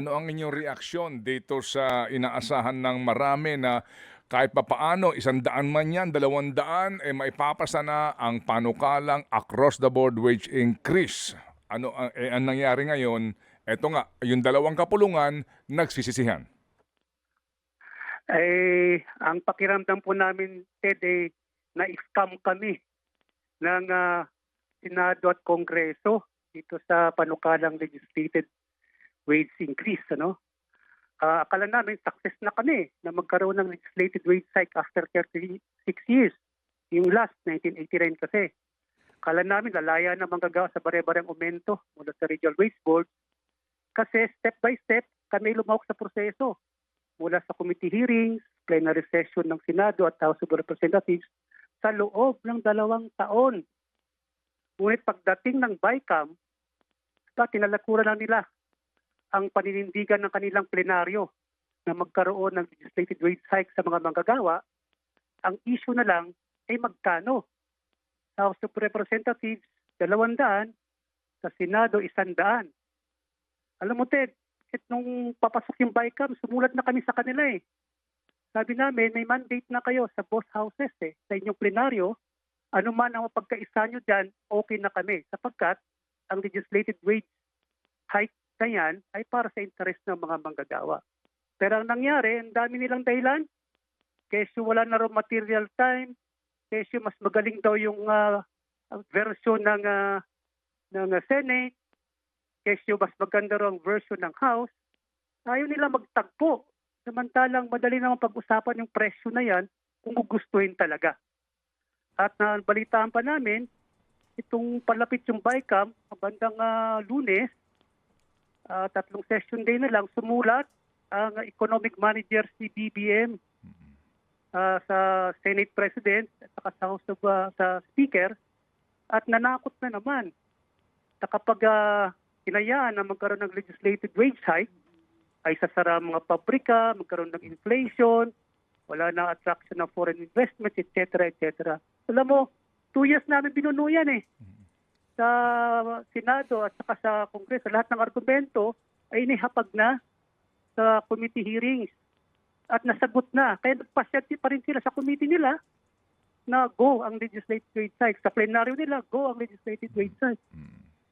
ano ang inyong reaksyon dito sa inaasahan ng marami na kahit papaano, isang daan man yan, dalawang daan, eh maipapasa na ang panukalang across the board wage increase. Ano ang, eh, ang nangyari ngayon, eto nga, yung dalawang kapulungan, nagsisisihan. Eh, ang pakiramdam po namin, Ted, eh, na-scam kami ng ah, Senado at Kongreso dito sa panukalang legislated wage increase. Ano? Ah, akala namin success na kami na magkaroon ng legislated wage hike after 36 years. Yung last, 1989 kasi. Akala namin lalaya na manggagawa sa bare-bareng aumento mula sa Regional Wage Board kasi step by step kami lumahok sa proseso mula sa committee hearings, plenary session ng Senado at House of Representatives sa loob ng dalawang taon. Ngunit pagdating ng BICAM, pa, tinalakuran na nila ang paninindigan ng kanilang plenaryo na magkaroon ng legislated wage hike sa mga manggagawa, ang issue na lang ay magkano. Sa House of Representatives, dalawang daan, sa Senado, isang daan. Alam mo, Ted, kahit nung papasok yung BICAM, sumulat na kami sa kanila eh. Sabi namin, may mandate na kayo sa both houses eh, sa inyong plenaryo. Ano man ang mapagkaisa nyo dyan, okay na kami. Sapagkat ang legislated wage hike na yan ay para sa interest ng mga manggagawa. Pero ang nangyari, ang dami nilang dahilan. Kesyo wala na raw material time. Kesyo mas magaling daw yung ah, version ng, ah, ng ah, Senate kesyo mas maganda raw ang version ng House, ayaw nila magtagpo. Samantalang madali naman pag-usapan yung presyo na yan kung gugustuhin talaga. At nabalitaan pa namin, itong palapit yung BICAM, bandang ah, lunes, ah, tatlong session day na lang, sumulat ang economic manager si BBM ah, sa Senate President at saka sa House of, ah, sa Speaker at nanakot na naman na kapag ah, hinayaan na magkaroon ng legislated wage hike, ay sasara ang mga pabrika, magkaroon ng inflation, wala na attraction ng foreign investments, etc., etc. Alam mo, two years namin binuno yan eh. Sa Senado at saka sa Kongreso, lahat ng argumento ay inihapag na sa committee hearings at nasagot na. Kaya nagpasya pa rin sila sa committee nila na go ang legislative wage hike. Sa plenaryo nila, go ang legislative wage hike.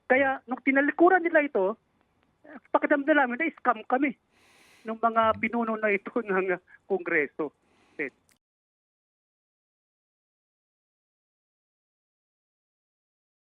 Kaya nung tinalikuran nila ito, pakidam na namin na scam kami ng mga pinuno na ito ng Kongreso.